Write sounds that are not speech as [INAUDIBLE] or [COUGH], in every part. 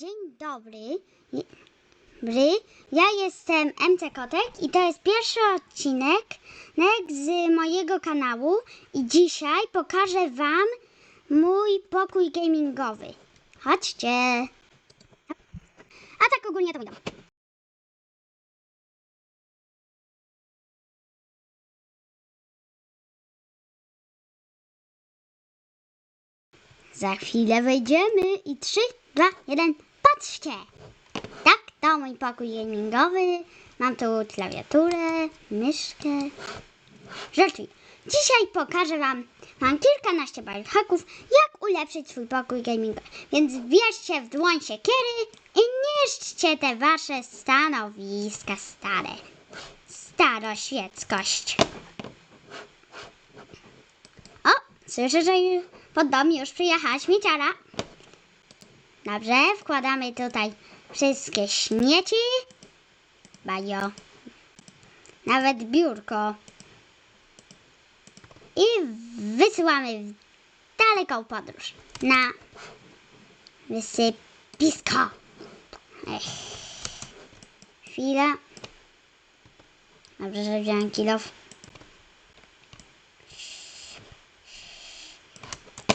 Dzień dobry. Dobry. Ja jestem MC Kotek i to jest pierwszy odcinek z mojego kanału i dzisiaj pokażę Wam mój pokój gamingowy. Chodźcie. A tak ogólnie to dom. Za chwilę wejdziemy i 3, 2, 1, patrzcie! Tak, to mój pokój gamingowy. Mam tu klawiaturę, myszkę. Rzeczy. Dzisiaj pokażę Wam, mam kilkanaście biohacków, jak ulepszyć swój pokój gamingowy. Więc bierzcie w dłoń siekiery i niszczcie te Wasze stanowiska stare. Staroświeckość. O, słyszę, że pod dom już przyjechała śmieciara. Dobrze, wkładamy tutaj wszystkie śmieci. Bajo. Nawet biurko. I wysyłamy w daleką podróż. Na wysypisko. Ech. Chwila. Dobrze, że wziąłem kilof.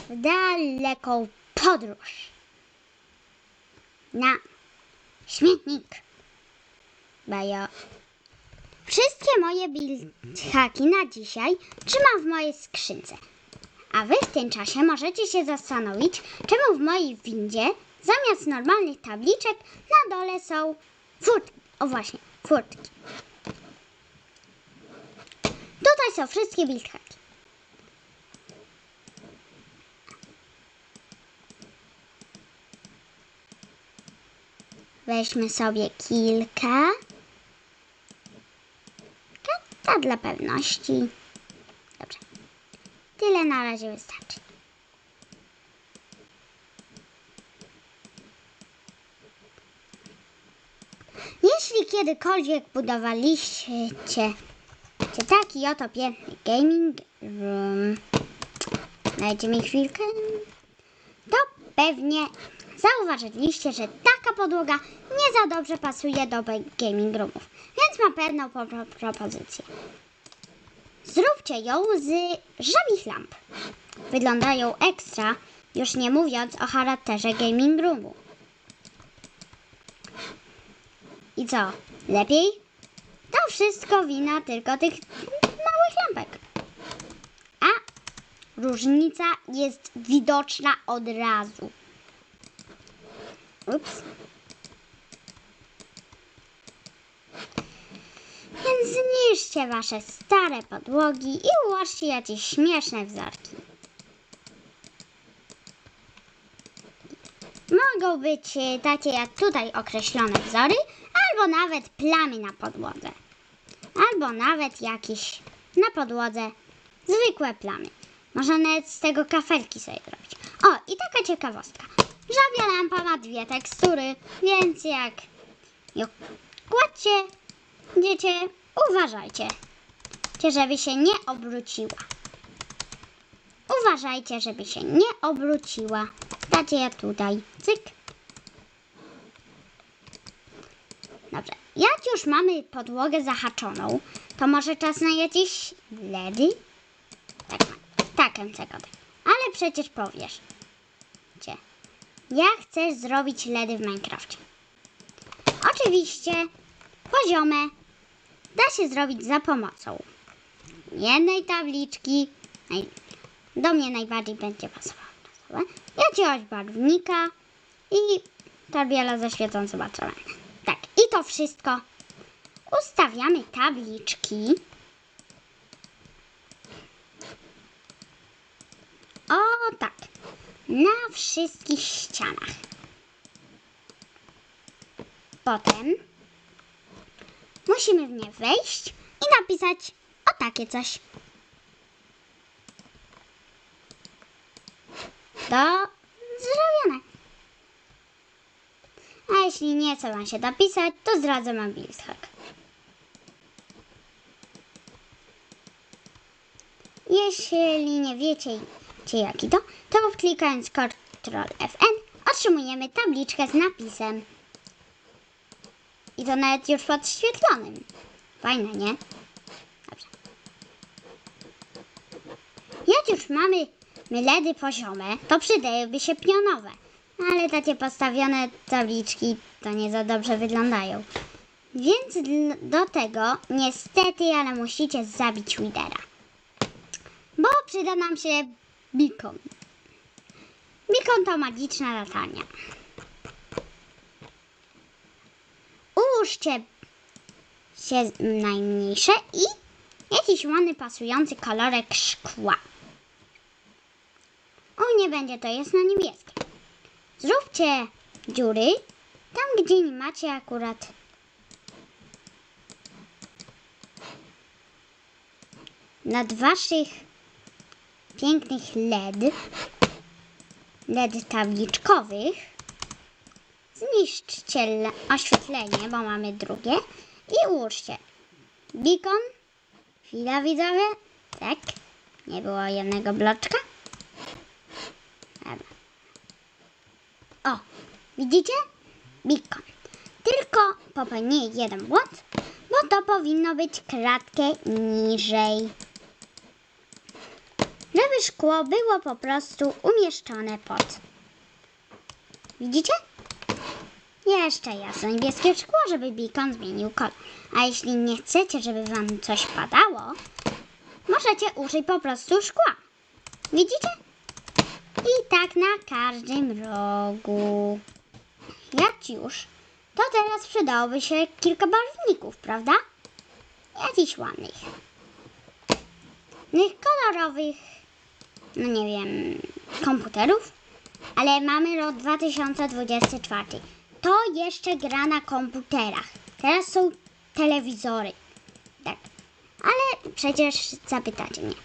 w daleką podróż. Na śmietnik. Bajo. Wszystkie moje bilhaki na dzisiaj trzymam w mojej skrzynce. A wy w tym czasie możecie się zastanowić, czemu w mojej windzie zamiast normalnych tabliczek na dole są furtki. O właśnie, furtki. Tutaj są wszystkie bilhaki. Weźmy sobie kilka. Tak dla pewności. Dobrze. Tyle na razie wystarczy. Jeśli kiedykolwiek budowaliście taki oto piękny gaming room, dajcie mi chwilkę, to pewnie zauważyliście, że podłoga nie za dobrze pasuje do gaming roomów, więc mam pewną po- pro- propozycję. Zróbcie ją z żabich lamp. Wyglądają ekstra, już nie mówiąc o charakterze gaming roomu. I co? Lepiej? To wszystko wina tylko tych małych lampek. A różnica jest widoczna od razu. Ups. Więc wasze stare podłogi i ułożcie jakieś śmieszne wzorki. Mogą być e, takie jak tutaj określone wzory, albo nawet plamy na podłodze. Albo nawet jakieś na podłodze zwykłe plamy. Można nawet z tego kafelki sobie zrobić. O, i taka ciekawostka. Żabia lampa ma dwie tekstury, więc jak ją kładźcie, dziecię, uważajcie, żeby się nie obróciła. Uważajcie, żeby się nie obróciła. Dacie ja tutaj, cyk. Dobrze, jak już mamy podłogę zahaczoną, to może czas na jakieś LEDy? Tak, tak, MCGody. Ale przecież powiesz. Gdzie? Ja chcę zrobić LEDy w Minecrafcie. Oczywiście poziome da się zrobić za pomocą jednej tabliczki. Do mnie najbardziej będzie pasowało. Jakiegoś barwnika i tabliela ze świecącym oczami. Tak, i to wszystko ustawiamy tabliczki. O tak, na wszystkich ścianach. Potem musimy w nie wejść i napisać o takie coś. To zrobione. A jeśli nie chce Wam się dopisać, to zdradzę Wam hack. Jeśli nie wiecie, jaki to, to klikając Ctrl Fn otrzymujemy tabliczkę z napisem. To nawet już podświetlonym. Fajne, nie? Dobrze. Jak już mamy my LEDy poziome, to przydałyby się pionowe. No ale takie postawione tabliczki to nie za dobrze wyglądają. Więc do tego niestety, ale musicie zabić Widera. Bo przyda nam się beacon. Beacon to magiczna latarnia. Ułóżcie się najmniejsze i jakiś ładny pasujący kolorek szkła. U mnie będzie to jasno niebieskie. Zróbcie dziury tam, gdzie nie macie akurat nad waszych pięknych LED, LED tabliczkowych, zniszczcie le- oświetlenie, bo mamy drugie i ułóżcie beacon, chwila widzowie, tak, nie było jednego bloczka. Dobra. O, widzicie? Beacon. Tylko popełnię jeden błąd, bo to powinno być kratkę niżej. Żeby szkło było po prostu umieszczone pod. Widzicie? Jeszcze jasno niebieskie szkło, żeby beacon zmienił kolor. A jeśli nie chcecie, żeby wam coś padało, możecie użyć po prostu szkła. Widzicie? I tak na każdym rogu. Jak już, to teraz przydałoby się kilka barwników, prawda? Jakichś ładnych. Tych kolorowych, no nie wiem, komputerów. Ale mamy rok 2024. To jeszcze gra na komputerach. Teraz są telewizory. Tak. Ale przecież zapytacie mnie.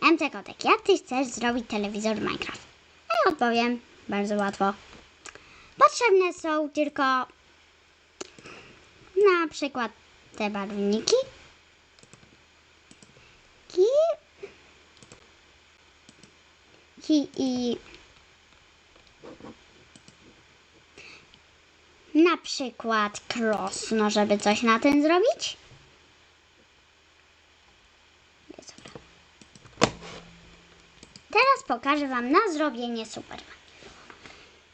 MC Kotek, jak ty chcesz zrobić telewizor Minecraft? A ja odpowiem, bardzo łatwo. Potrzebne są tylko na przykład te barwniki. I, i, i na przykład cross, no żeby coś na tym zrobić. Teraz pokażę Wam na zrobienie Superman.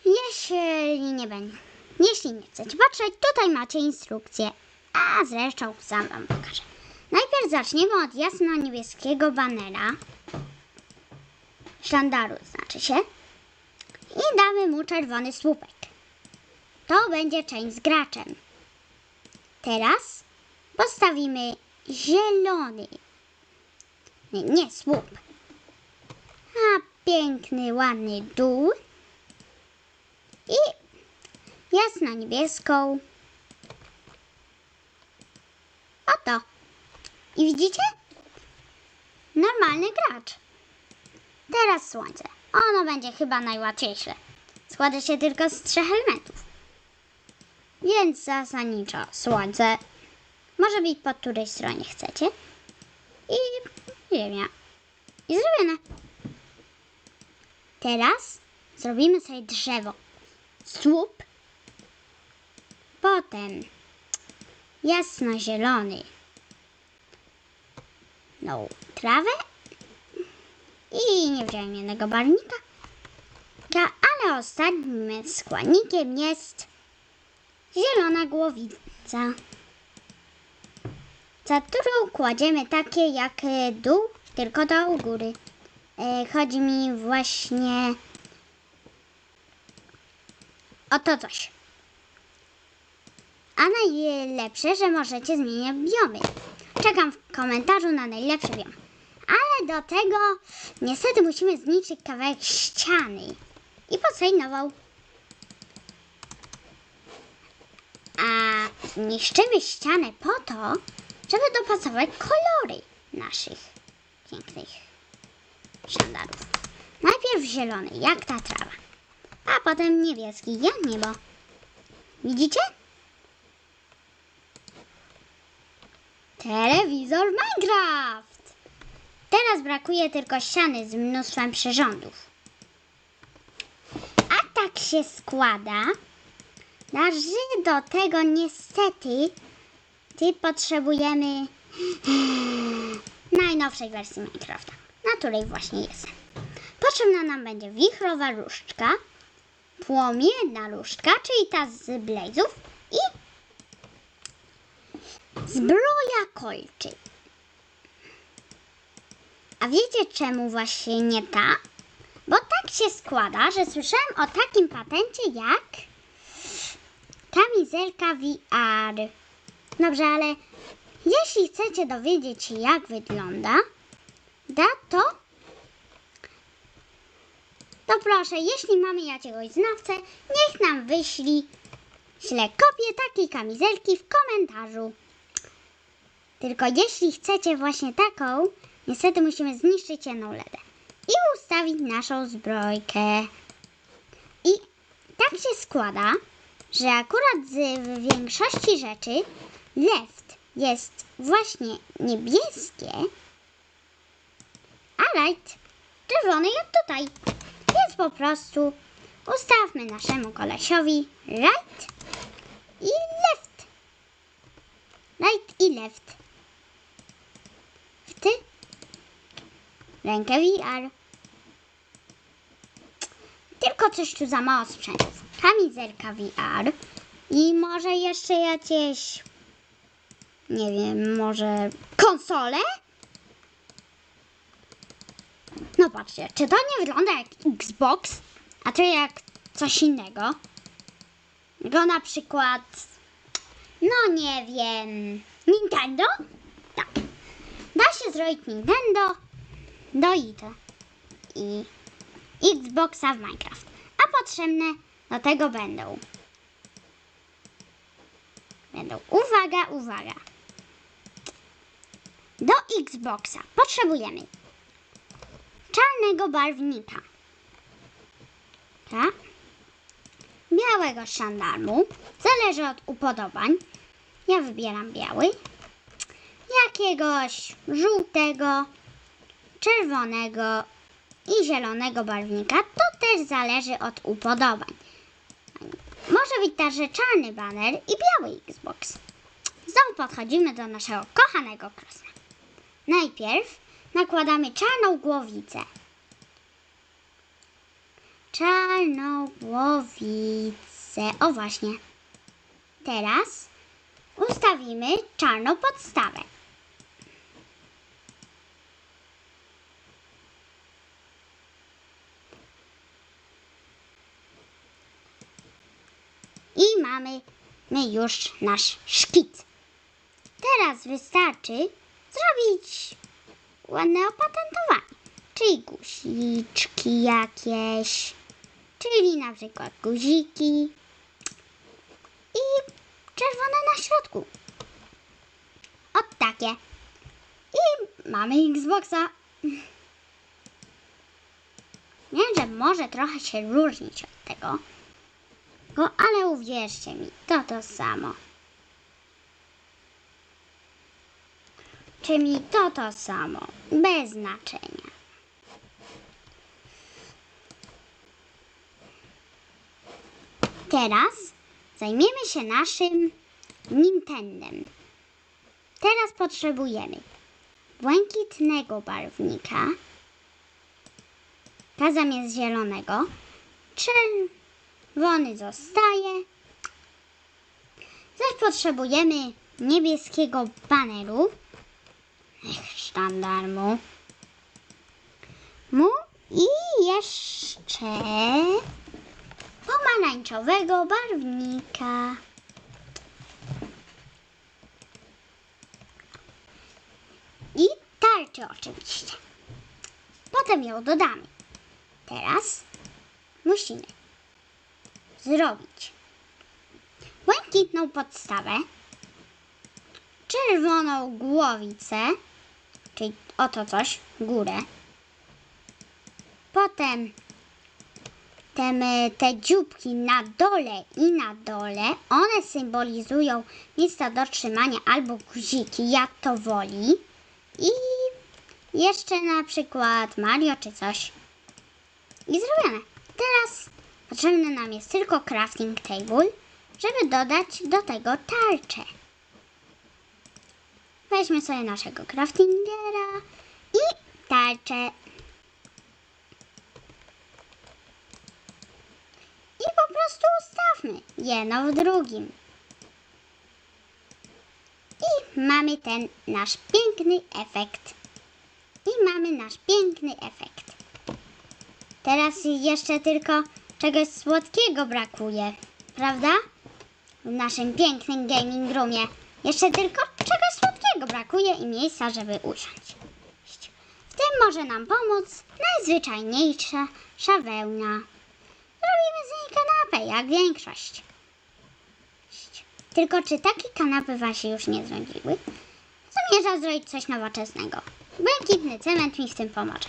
Jeśli nie będzie, jeśli nie chcecie patrzeć, tutaj macie instrukcję, a zresztą sam Wam pokażę. Najpierw zaczniemy od jasno-niebieskiego banera, sztandaru znaczy się, i damy mu czerwony słupek. To będzie część z graczem. Teraz postawimy zielony, nie, nie słup, a piękny, ładny dół i jasno-niebieską. Oto. I widzicie? Normalny gracz. Teraz słońce. Ono będzie chyba najłatwiejsze. Składa się tylko z trzech elementów. Więc zasadniczo słońce może być po której stronie chcecie. I ziemia. I zrobione. Teraz zrobimy sobie drzewo. Słup. Potem jasno-zielony. No, trawę. I nie wziąłem jednego barwnika. Ja, ale ostatnim składnikiem jest zielona głowica. Za którą kładziemy takie jak e, dół, tylko u góry. E, Chodzi mi właśnie o to coś. A najlepsze, że możecie zmieniać biomy. Czekam w komentarzu na najlepszy biom. Ale do tego niestety musimy zniszczyć kawałek ściany i postawić nową. A niszczymy ścianę po to, żeby dopasować kolory naszych pięknych sztandarów. Najpierw zielony, jak ta trawa, a potem niebieski, jak niebo. Widzicie? Telewizor Minecraft! Teraz brakuje tylko ściany z mnóstwem przyrządów. tak się składa, że do tego niestety ty potrzebujemy [GASPS] najnowszej wersji Minecrafta, na której właśnie jestem. Potrzebna nam będzie wichrowa różdżka, płomienna różdżka, czyli ta z blazów i zbroja kolczy. A wiecie czemu właśnie nie ta? Bo tak się składa, że słyszałem o takim patencie jak kamizelka VR. Dobrze, ale jeśli chcecie dowiedzieć się jak wygląda, da to to proszę, jeśli mamy jakiegoś znawcę, niech nam wyśli śle kopię takiej kamizelki w komentarzu. Tylko jeśli chcecie właśnie taką, niestety musimy zniszczyć jedną ledę i ustawić naszą zbrojkę. I tak się składa, że akurat w większości rzeczy left jest właśnie niebieskie, a right czerwony jak tutaj. Więc po prostu ustawmy naszemu kolesiowi right i left. Right i left. W ty rękę VR. Tylko coś tu za mało sprzętów. Kamizelka VR i może jeszcze jakieś nie wiem, może konsole? No patrzcie, czy to nie wygląda jak Xbox, a to jak coś innego? Go na przykład, no nie wiem, Nintendo? Tak. Da się zrobić Nintendo do IT i Xboxa w Minecraft. A potrzebne do tego będą. Będą, uwaga, uwaga. Do Xboxa potrzebujemy czarnego barwnika. Tak? Białego szandarmu. Zależy od upodobań. Ja wybieram biały. Jakiegoś żółtego, czerwonego i zielonego barwnika. To też zależy od upodobań. Może być także czarny baner i biały Xbox. Znowu podchodzimy do naszego kochanego krosna. Najpierw nakładamy czarną głowicę. Czarną głowicę. O właśnie. Teraz ustawimy czarną podstawę. Mamy my już nasz szkic. Teraz wystarczy zrobić ładne opatentowanie, czyli guziczki jakieś, czyli na przykład guziki i czerwone na środku. O takie. I mamy Xboxa. Wiem, że może trochę się różnić od tego, ale uwierzcie mi, to to samo. Czyli to to samo, bez znaczenia. Teraz zajmiemy się naszym Nintendem. Teraz potrzebujemy błękitnego barwnika, ta zamiast zielonego, czerwony zostaje, zaś potrzebujemy niebieskiego baneru, sztandarmu. Mu i jeszcze pomarańczowego barwnika. I tarczy oczywiście. Potem ją dodamy. Teraz musimy zrobić błękitną podstawę, czerwoną głowicę, czyli oto coś, górę. Potem te, my- te dzióbki na dole i na dole, one symbolizują miejsca do trzymania albo guziki, jak to woli. I jeszcze na przykład Mario czy coś. I zrobione. Teraz Potrzebny nam jest tylko crafting table, żeby dodać do tego tarczę. Weźmy sobie naszego craftingera i tarczę. I po prostu ustawmy jedno w drugim. I mamy ten nasz piękny efekt. I mamy nasz piękny efekt. Teraz jeszcze tylko czegoś słodkiego brakuje, prawda? W naszym pięknym gaming roomie. Jeszcze tylko czegoś słodkiego brakuje i miejsca, żeby usiąść. W tym może nam pomóc najzwyczajniejsza szawełna. Zrobimy z niej kanapę, jak większość. Tylko czy takie kanapy Was się już nie znudziły? Zamierzam zrobić coś nowoczesnego. Błękitny cement mi w tym pomoże.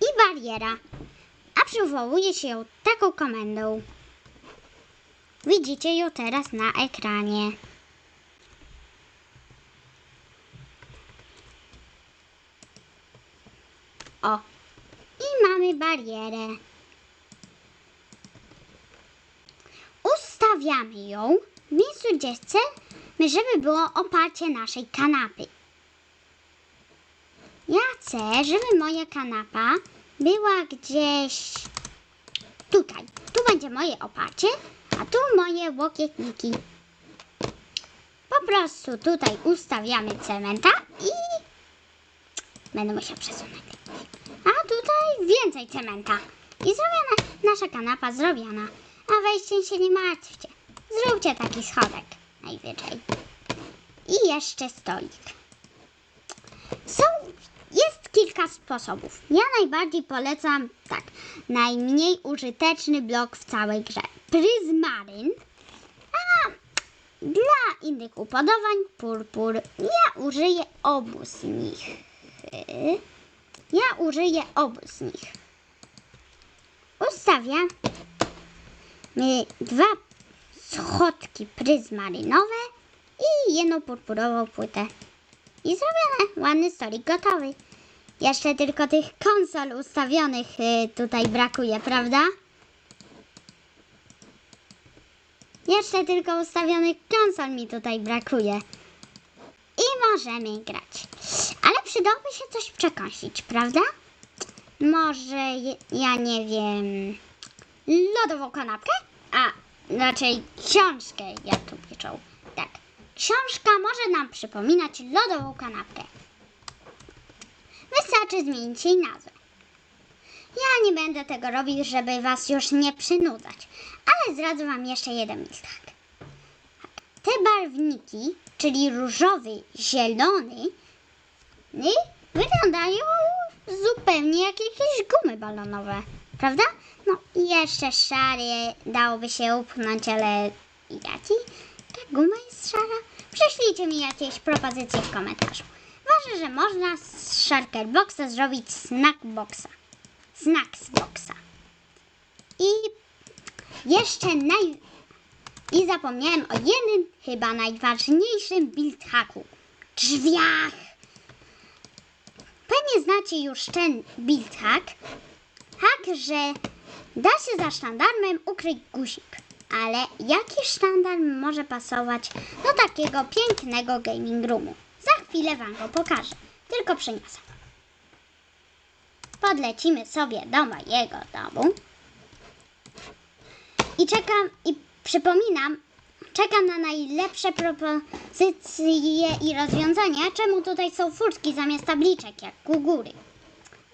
I bariera. Przywołuje się ją taką komendą. Widzicie ją teraz na ekranie. O, i mamy barierę. Ustawiamy ją w miejscu, gdzie chcemy, żeby było oparcie naszej kanapy. Ja chcę, żeby moja kanapa była gdzieś tutaj. Tu będzie moje oparcie, a tu moje łokietniki. Po prostu tutaj ustawiamy cementa i będę musiał przesunąć. A tutaj więcej cementa. I zrobiona nasza kanapa zrobiona. A wejście się nie martwcie. Zróbcie taki schodek najwyżej. I jeszcze stolik. Są, kilka sposobów. Ja najbardziej polecam tak, najmniej użyteczny blok w całej grze. Pryzmaryn. A dla innych upodobań purpur. Ja użyję obu z nich. Ja użyję obu z nich. Ustawiam y, dwa schodki pryzmarynowe i jedną purpurową płytę. I zrobione. Ładny stolik gotowy. Jeszcze tylko tych konsol ustawionych y, tutaj brakuje, prawda? Jeszcze tylko ustawionych konsol mi tutaj brakuje. I możemy grać. Ale przydałoby się coś przekąsić, prawda? Może, ja nie wiem, lodową kanapkę? A, raczej książkę, jak tu piszą. Tak, książka może nam przypominać lodową kanapkę. Wystarczy zmienić jej nazwę. Ja nie będę tego robić, żeby was już nie przynudzać, ale zdradzę wam jeszcze jeden mistak. Te barwniki, czyli różowy, zielony, y, wyglądają zupełnie jak jakieś gumy balonowe, prawda? No i jeszcze szary dałoby się upchnąć, ale jaki? Ta guma jest szara? Prześlijcie mi jakieś propozycje w komentarzu. Ważne, że można Sharker Boxa zrobić snack boxa. Snacks boxa. I jeszcze naj... I zapomniałem o jednym, chyba najważniejszym build hacku. Drzwiach! Pewnie znacie już ten build hack. Hack, że da się za sztandarem ukryć guzik. Ale jaki sztandar może pasować do takiego pięknego gaming roomu? Za chwilę Wam go pokażę. Tylko przyniosę. Podlecimy sobie do mojego domu. I czekam, i przypominam, czekam na najlepsze propozycje i rozwiązania. Czemu tutaj są furtki zamiast tabliczek, jak u góry?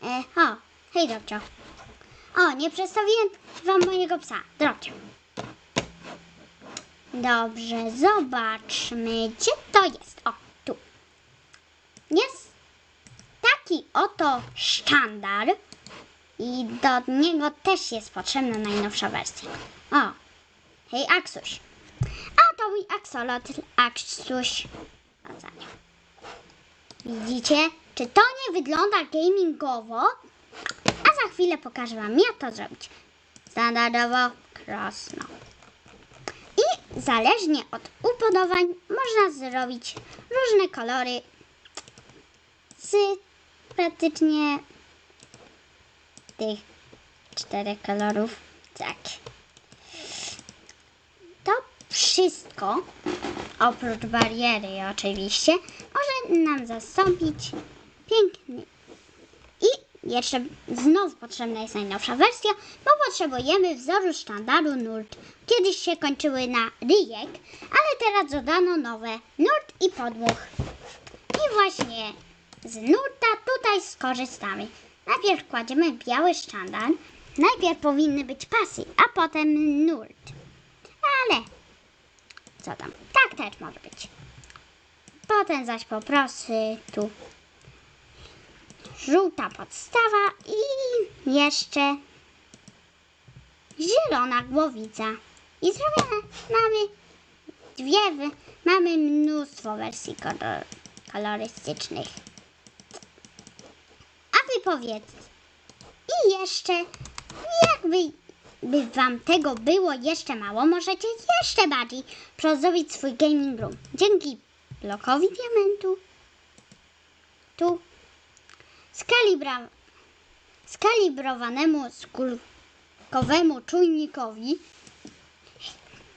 E, o, hej Drobcio. O, nie przedstawiłem wam mojego psa, Drobcio. Dobrze, zobaczmy, gdzie to jest. O, tu. Jest taki oto sztandar i do niego też jest potrzebna najnowsza wersja. O, hej Aksuś. A to mój aksolot Aksuś. Widzicie? Czy to nie wygląda gamingowo? A za chwilę pokażę Wam, jak to zrobić. Standardowo, krasno. I zależnie od upodobań można zrobić różne kolory z praktycznie tych czterech kolorów. Tak. wszystko, oprócz bariery oczywiście, może nam zastąpić piękny. I jeszcze znowu potrzebna jest najnowsza wersja, bo potrzebujemy wzoru sztandaru nurt. Kiedyś się kończyły na ryjek, ale teraz dodano nowe nurt i podmuch. I właśnie z nurta tutaj skorzystamy. Najpierw kładziemy biały sztandar. Najpierw powinny być pasy, a potem nurt. Ale co tam? Tak też może być. Potem zaś po prostu tu żółta podstawa i jeszcze zielona głowica. I zrobione. Mamy dwie, mamy mnóstwo wersji kolor, kolorystycznych. Powiedzcie. I jeszcze, jakby by wam tego było jeszcze mało, możecie jeszcze bardziej prozdobić swój gaming room. Dzięki blokowi diamentu. Tu skalibra, skalibrowanemu skórkowemu czujnikowi.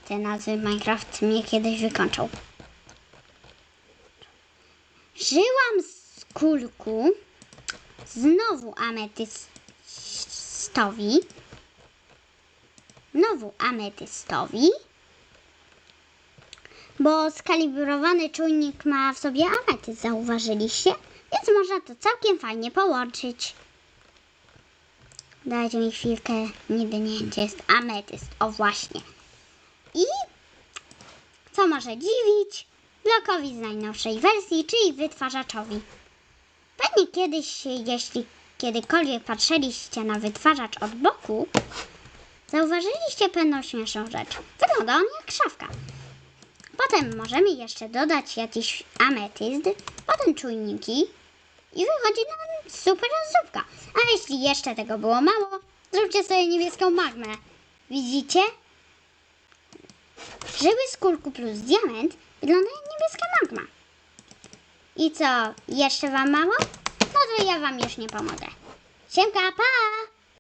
Te nazwy Minecraft mnie kiedyś wykończą. Żyłam z kulku, znowu ametystowi, znowu ametystowi, bo skalibrowany czujnik ma w sobie ametyst, zauważyliście? Więc można to całkiem fajnie połączyć. Dajcie mi chwilkę, nigdy nie gdzie jest ametyst. O właśnie. I co może dziwić? Blokowi z najnowszej wersji, czyli wytwarzaczowi. Pewnie kiedyś, jeśli kiedykolwiek patrzyliście na wytwarzacz od boku, zauważyliście pewną śmieszną rzecz. Wygląda on jak szafka. Potem możemy jeszcze dodać jakiś ametyst, potem czujniki i wychodzi nam super zupka. A jeśli jeszcze tego było mało, zróbcie sobie niebieską magmę. Widzicie? Żyły z kulku plus diament wygląda jak niebieska magma. I co, jeszcze wam mało? No to ja wam już nie pomogę. Siemka, pa!